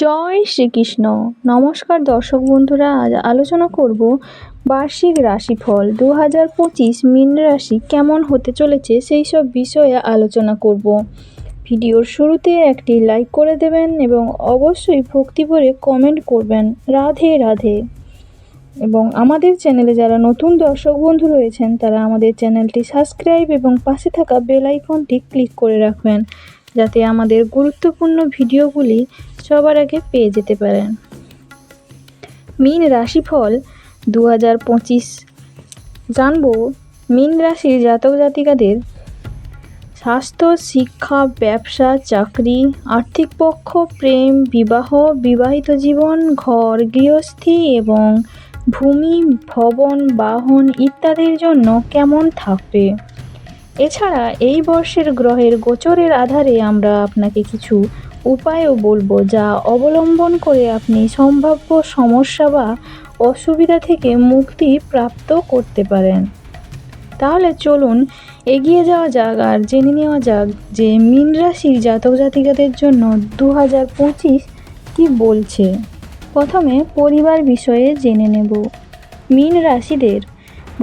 জয় শ্রীকৃষ্ণ। নমস্কার দর্শক বন্ধুরা, আজ আলোচনা করব বার্ষিক রাশিফল। দু হাজার পঁচিশ মীন রাশি কেমন হতে চলেছে সেই সব বিষয়ে আলোচনা করব। ভিডিওর শুরুতে একটি লাইক করে দেবেন এবং অবশ্যই ভক্তি ভরে কমেন্ট করবেন। রাধে রাধে। এবং আমাদের চ্যানেলে যারা নতুন দর্শক বন্ধু রয়েছেন, তারা আমাদের চ্যানেলটি সাবস্ক্রাইব এবং পাশে থাকা বেল আইকনটি ক্লিক করে রাখবেন। যাতে আমাদের গুরুত্বপূর্ণ ভিডিওগুলি সবার আগে পেয়ে যেতে পারেন। মীন রাশিফল দু হাজার পঁচিশ। জানব, মীন রাশির জাতক জাতিকাদের স্বাস্থ্য, শিক্ষা, ব্যবসা, চাকরি, আর্থিক পক্ষ, প্রেম, বিবাহ, বিবাহিত জীবন, ঘর, গৃহস্থী এবং ভূমি, ভবন, বাহন ইত্যাদির জন্য কেমন থাকবে? এছাড়া এই বর্ষের গ্রহের গোচরের আধারে আমরা আপনাকে কিছু উপায়ও বলব যা অবলম্বন করে আপনি সম্ভাব্য সমস্যা বা অসুবিধা থেকে মুক্তি প্রাপ্ত করতে পারেন। তাহলে চলুন এগিয়ে যাওয়া যাক আর জেনে নেওয়া যাক যে মীন রাশির জাতক জাতিকাদের জন্য দু হাজার পঁচিশ কী বলছে। প্রথমে পরিবার বিষয়ে জেনে নেব। মীন রাশিদের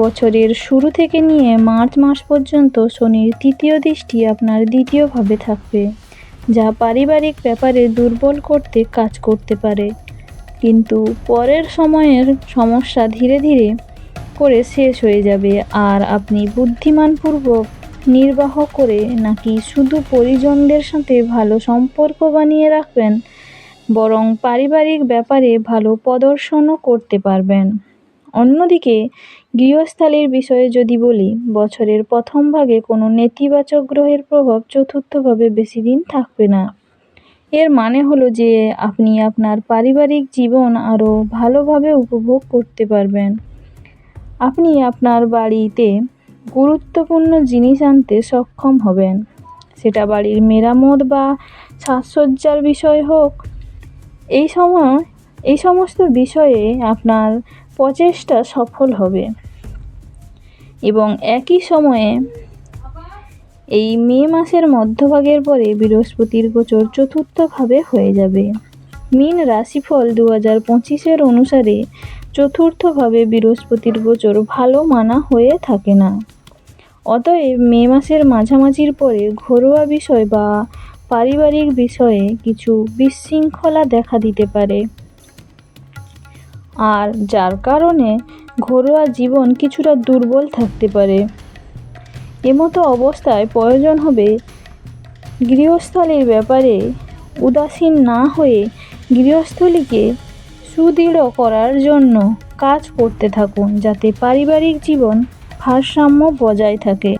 বছরের শুরু থেকে নিয়ে মার্চ মাস পর্যন্ত শনির তৃতীয় দৃষ্টি আপনার দ্বিতীয়ভাবে থাকবে, যা পারিবারিক ব্যাপারে দুর্বল করতে কাজ করতে পারে। কিন্তু পরের সময়ের সমস্যা ধীরে ধীরে করে শেষ হয়ে যাবে, আর আপনি বুদ্ধিমানপূর্বক নির্বাহ করে নাকি শুধু পরিজনদের সাথে ভালো সম্পর্ক বানিয়ে রাখবেন, বরং পারিবারিক ব্যাপারে ভালো প্রদর্শনও করতে পারবেন। অন্যদিকে গৃহস্থালির বিষয়ে যদি বলি, বছরের প্রথম ভাগে কোনো নেতিবাচক গ্রহের প্রভাব চতুর্থভাবে বেশি দিন থাকবে না। এর মানে হলো যে, আপনি আপনার পারিবারিক জীবন আরও ভালোভাবে উপভোগ করতে পারবেন। আপনি আপনার বাড়িতে গুরুত্বপূর্ণ জিনিস আনতে সক্ষম হবেন। সেটা বাড়ির মেরামত বা সাজসজ্জার বিষয় হোক। এই সময়, এই সমস্ত বিষয়ে আপনার প্রচেষ্টা সফল হবে। এবং একই সময়ে এই মে মাসের মধ্যভাগের পরে বৃহস্পতির গোচর চতুর্থভাবে হয়ে যাবে। মিন রাশিফল দু হাজার পঁচিশের অনুসারে চতুর্থভাবে বৃহস্পতির গোচর ভালো মানা হয়ে থাকে না। অতএব মে মাসের মাঝামাঝির পরে ঘরোয়া বিষয় বা পারিবারিক বিষয়ে কিছু বিশৃঙ্খলা দেখা দিতে পারে। আর যার কারণে ঘরোয়া জীবন কিছুটা দুর্বল থাকতে পারে। এমতো অবস্থায় প্রয়োজন হবে গৃহস্থলীর ব্যাপারে উদাসীন না হয়ে গৃহস্থলীকে সুদৃঢ় করার জন্য কাজ করতে থাকুন, যাতে পারিবারিক জীবন ভারসাম্য বজায় থাকে।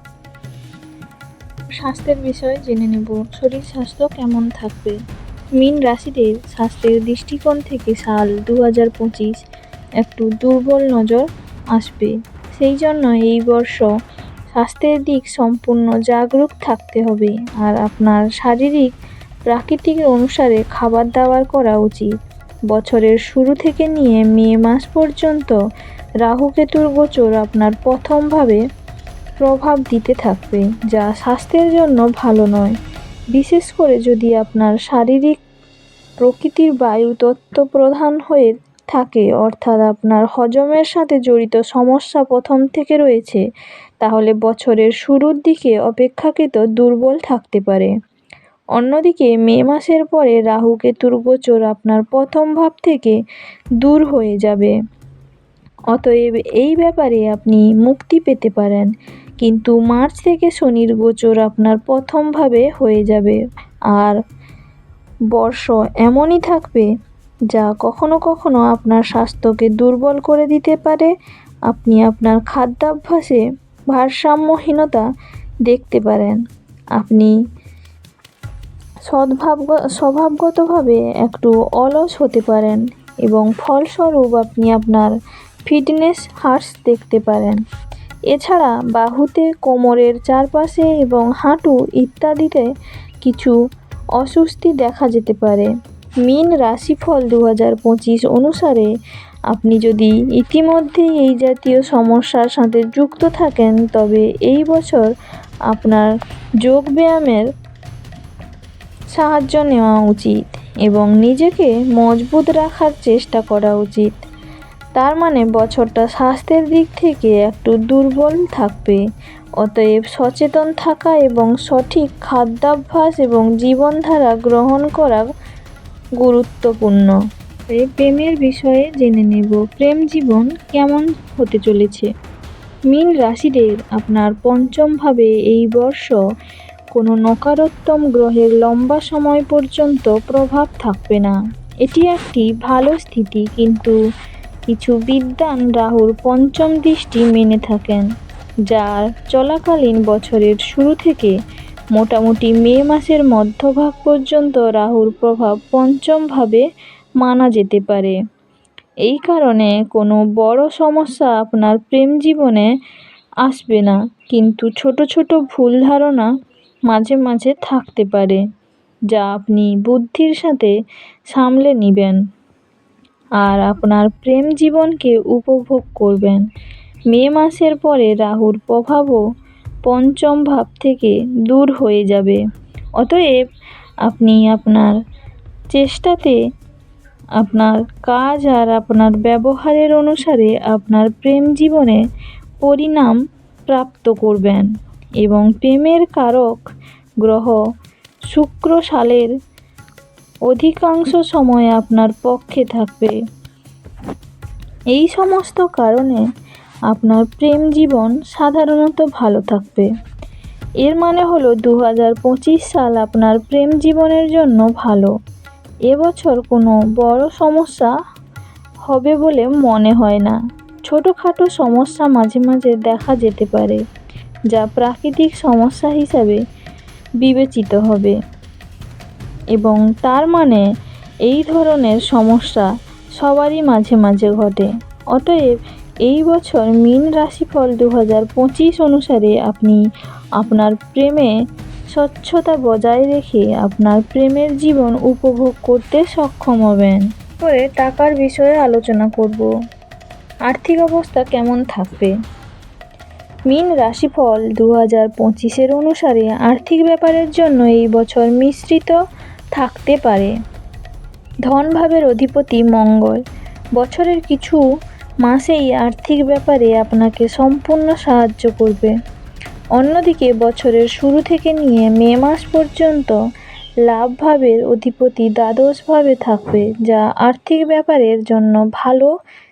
স্বাস্থ্যের বিষয়ে জেনে নেব। শরীর স্বাস্থ্য কেমন থাকবে? মীন রাশিদের স্বাস্থ্যের দৃষ্টিকোণ থেকে সাল দু হাজার পঁচিশ একটু দুর্বল নজর আসবে। সেই জন্য এই বর্ষ স্বাস্থ্যের দিক সম্পূর্ণ জাগরুক থাকতে হবে আর আপনার শারীরিক, প্রাকৃতিক অনুসারে খাবার দাবার করা উচিত। বছরের শুরু থেকে নিয়ে মে মাস পর্যন্ত রাহুকেতুর গোচর আপনার প্রথমভাবে প্রভাব দিতে থাকবে, যা স্বাস্থ্যের জন্য ভালো নয়। বিশেষ করে যদি আপনার শারীরিক প্রকৃতির বায়ু তত্ত্ব প্রধান হয়ে থাকে, অর্থাৎ আপনার হজমের সাথে জড়িত সমস্যা প্রথম থেকে রয়েছে, তাহলে বছরের শুরুর দিকে অপেক্ষাকৃত দুর্বল থাকতে পারে। অন্যদিকে, মে মাসের পরে রাহু কেতুর গোচর আপনার প্রথম ভাব থেকে দূর হয়ে যাবে। অতএব এই ব্যাপারে আপনি মুক্তি পেতে পারেন। কিন্তু মার্চ থেকে শনির গোচর আপনার প্রথমভাবে হয়ে যাবে। আর বর্ষ এমনই থাকবে যা কখনো কখনো আপনার স্বাস্থ্যকে দুর্বল করে দিতে পারে। আপনি আপনার খাদ্যাভ্যাসে ভারসাম্যহীনতা দেখতে পারেন। আপনি সদ্ভাব স্বভাবগতভাবে একটু অলস হতে পারেন এবং ফলস্বরূপ আপনি আপনার ফিটনেস হার্স দেখতে পারেন। এছাড়া বাহুতে কোমরের চারপাশে এবং হাঁটু ইত্যাদিতে কিছু অস্বস্তি দেখা যেতে পারে। মিন রাশিফল দু হাজার পঁচিশ অনুসারে আপনি যদি ইতিমধ্যেই এই জাতীয় সমস্যার সাথে যুক্ত থাকেন, তবে এই বছর আপনার যোগব্যায়ামের সাহায্য নেওয়া উচিত এবং নিজেকে মজবুত রাখার চেষ্টা করা উচিত। তার মানে বছরটা স্বাস্থ্যের দিক থেকে একটু দুর্বল থাকবে। অতএব সচেতন থাকা এবং সঠিক খাদ্যাভ্যাস এবং জীবনধারা গ্রহণ করা গুরুত্বপূর্ণ। এই প্রেমের বিষয়ে জেনে নেব, প্রেম জীবন কেমন হতে চলেছে? মীন রাশিদের আপনার পঞ্চমভাবে এই বর্ষ কোনো নকারাত্মক গ্রহের লম্বা সময় পর্যন্ত প্রভাব থাকবে না। এটি একটি ভালো স্থিতি, কিন্তু কিছু বিদ্বান রাহুর পঞ্চম দৃষ্টি মেনে থাকেন, যার চলাকালীন বছরের শুরু থেকে মোটামুটি মে মাসের মধ্যভাগ পর্যন্ত রাহুর প্রভাব পঞ্চমভাবে মানা যেতে পারে। এই কারণে কোনো বড় সমস্যা আপনার প্রেম জীবনে আসবে না, কিন্তু ছোট ছোট ভুল ধারণা মাঝে মাঝে থাকতে পারে, যা আপনি বুদ্ধির সাথে সামলে নেবেন। আর আপনার প্রেম জীবনকে উপভোগ করবেন। মে মাসের পরে রাহুর প্রভাবও পঞ্চম ভাব থেকে দূর হয়ে যাবে। অতএব আপনি আপনার চেষ্টাতে আপনার কাজ আর আপনার ব্যবহারের অনুসারে আপনার প্রেম জীবনে পরিণাম প্রাপ্ত করবেন এবং প্রেমের কারক গ্রহ শুক্র সালের অধিকাংশ সময় আপনার পক্ষে থাকবে। এই সমস্ত কারণে আপনার প্রেম জীবন সাধারণত ভালো থাকবে। এর মানে হলো দু হাজার পঁচিশ সাল আপনার প্রেম জীবনের জন্য ভালো। এবছর কোনো বড় সমস্যা হবে বলে মনে হয় না। ছোটোখাটো সমস্যা মাঝে মাঝে দেখা যেতে পারে, যা প্রাকৃতিক সমস্যা হিসাবে বিবেচিত হবে। এবং তার মানে এই ধরনের সমস্যা সবারই মাঝে মাঝে ঘটে। অতএব এই বছর মীন রাশিফল দু হাজার পঁচিশ অনুসারে আপনি আপনার প্রেমে স্বচ্ছতা বজায় রেখে আপনার প্রেমের জীবন উপভোগ করতে সক্ষম হবেন পরে টাকার বিষয়ে আলোচনা করব। আর্থিক অবস্থা কেমন থাকবে? মীন রাশিফল দু হাজার পঁচিশের অনুসারে আর্থিক ব্যাপারের জন্য এই বছর মিশ্রিত থাকতে পারে। ধনভাবের অধিপতি মঙ্গল। বছরের কিছু মাসেই আর্থিক ব্যাপারে আপনাকে সম্পূর্ণ সাহায্য করবে। অন্যদিকে বছরের শুরু থেকে নিয়ে মে মাস পর্যন্ত লাভভাবের অধিপতি দ্বাদশভাবে থাকবে, যা আর্থিক ব্যাপারের জন্য ভালো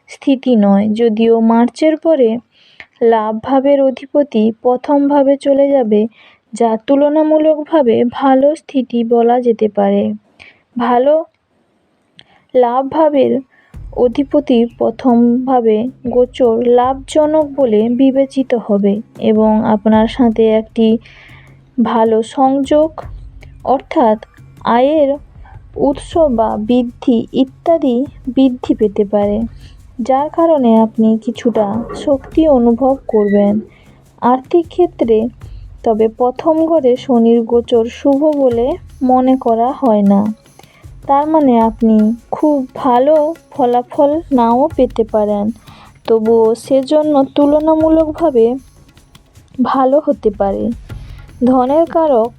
স্থিতি নয়। যদিও মার্চের পরে লাভভাবের অধিপতি প্রথমভাবে চলে যাবে যা তুলনামূলকভাবে ভালো স্থিতি বলা যেতে পারে। ভালো লাভভাবের অধিপতি প্রথমভাবে গোচর লাভজনক বলে বিবেচিত হবে এবং আপনার সাথে একটি ভালো সংযোগ, অর্থাৎ আয়ের উৎস বা বৃদ্ধি ইত্যাদি বৃদ্ধি পেতে পারে, যার কারণে আপনি কিছুটা শক্তি অনুভব করবেন। আর্থিক ক্ষেত্রে তবে প্রথম ঘরে শনির গোচর শুভ বলে মনে করা হয় না। তার মানে আপনি খুব ভালো ফলাফল নাও পেতে পারেন, তবুও সেজন্য তুলনামূলকভাবে ভালো হতে পারে। ধনের কারক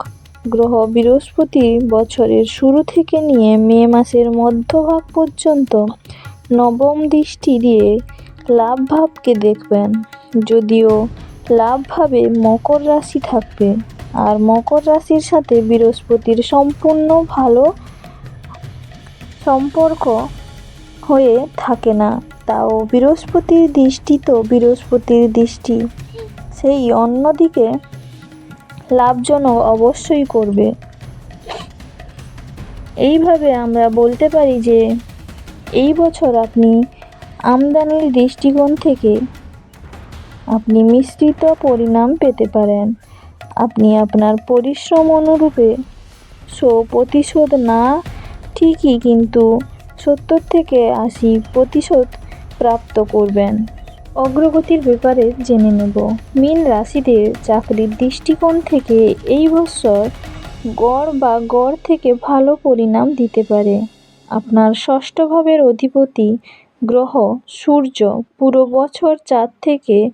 গ্রহ বৃহস্পতি বছরের শুরু থেকে নিয়ে মে মাসের মধ্যভাগ পর্যন্ত নবম দৃষ্টি দিয়ে লাভ ভাবকে দেখবেন। যদিও লাভ ভাবে মকর রাশি থাকবে। আর মকর রাশির সাথে বৃহস্পতির সম্পূর্ণ ভালো সম্পর্ক হয়ে থাকে না। তাও বৃহস্পতির দৃষ্টি তো বৃহস্পতির দৃষ্টি। সেই অন্যদিকে লাভজনক অবশ্যই করবে। এইভাবে আমরা বলতে পারি যে, এই বছর আপনি আমদানির দৃষ্টিকোণ থেকে আপনি মিশ্রিত পরিণাম পেতে পারেন। আপনি আপনার পরিশ্রম অনুরূপে সো প্রতিশোধ না, ঠিকই কিন্তু সত্তর থেকে আশি প্রতিশোধ প্রাপ্ত করবেন। অগ্রগতির ব্যাপারে জেনে নেব। মীন রাশিদের চাকরির দৃষ্টিকোণ থেকে এই বছর গড় বা গড় থেকে ভালো পরিণাম দিতে পারে। আপনার ষষ্ঠ ভাবের অধিপতি গ্রহ, সূর্য, পুরো বছর চার থেকে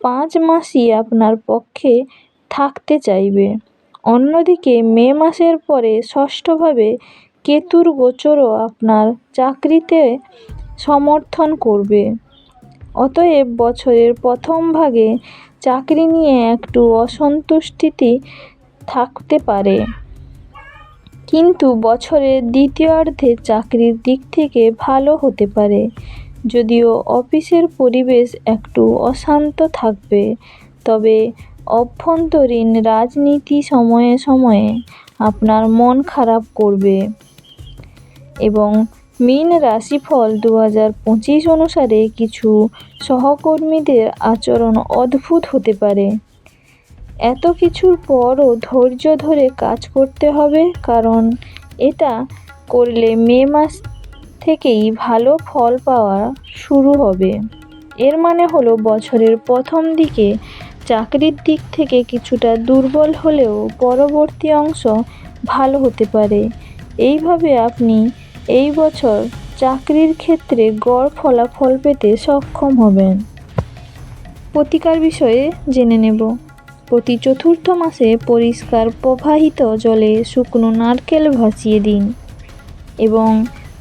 পাঁচ মাসই আপনার পক্ষে থাকতে চাইবে। অন্যদিকে মে মাসের পরে ষষ্ঠভাবে কেতুর গোচরও আপনার চাকরিতে সমর্থন করবে। অতএব বছরের প্রথম ভাগে চাকরি নিয়ে একটু অসন্তুষ্টিতে থাকতে পারে। কিন্তু বছরের দ্বিতীয়ার্ধে চাকরির দিক থেকে ভালো হতে পারে। যদিও অফিসের পরিবেশ একটু অশান্ত থাকবে, তবে অভ্যন্তরীণ রাজনীতি সময়ে সময়ে আপনার মন খারাপ করবে। এবং মীন রাশিফল দু হাজার পঁচিশ অনুসারে কিছু সহকর্মীদের আচরণ অদ্ভুত হতে পারে। এত কিছুর পরও ধৈর্য ধরে কাজ করতে হবে, কারণ এটা করলে মে মাস থেকেই ভালো ফল পাওয়া শুরু হবে। এর মানে হলো বছরের প্রথম দিকে চাকরির দিক থেকে কিছুটা দুর্বল হলেও পরবর্তী অংশ ভালো হতে পারে। এইভাবে আপনি এই বছর চাকরির ক্ষেত্রে গড় ফলাফল পেতে সক্ষম হবেন। প্রতিকার বিষয়ে জেনে নেব। প্রতি চতুর্থ মাসে পরিষ্কার প্রবাহিত জলে শুকনো নারকেল ভাসিয়ে দিন এবং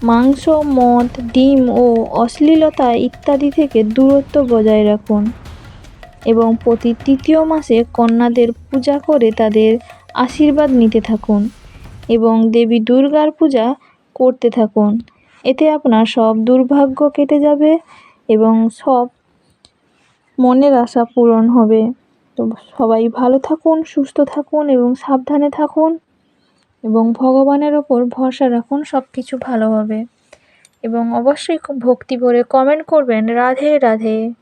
মাংস, মদ, ডিম ও অশ্লীলতা ইত্যাদি থেকে দূরত্ব বজায় রাখুন এবং প্রতি তৃতীয় মাসে কন্যাদের পূজা করে তাদের আশীর্বাদ নিতে থাকুন এবং দেবী দুর্গার পূজা করতে থাকুন। এতে আপনার সব দুর্ভাগ্য কেটে যাবে এবং সব মনের আশা পূরণ হবে। তো সবাই ভালো থাকুন, সুস্থ থাকুন এবং সাবধানে থাকুন এবং ভগবানের ওপর ভরসা রাখুন সব কিছু ভালো হবে। এবং অবশ্যই ভক্তি ভরে কমেন্ট করবেন। রাধে রাধে।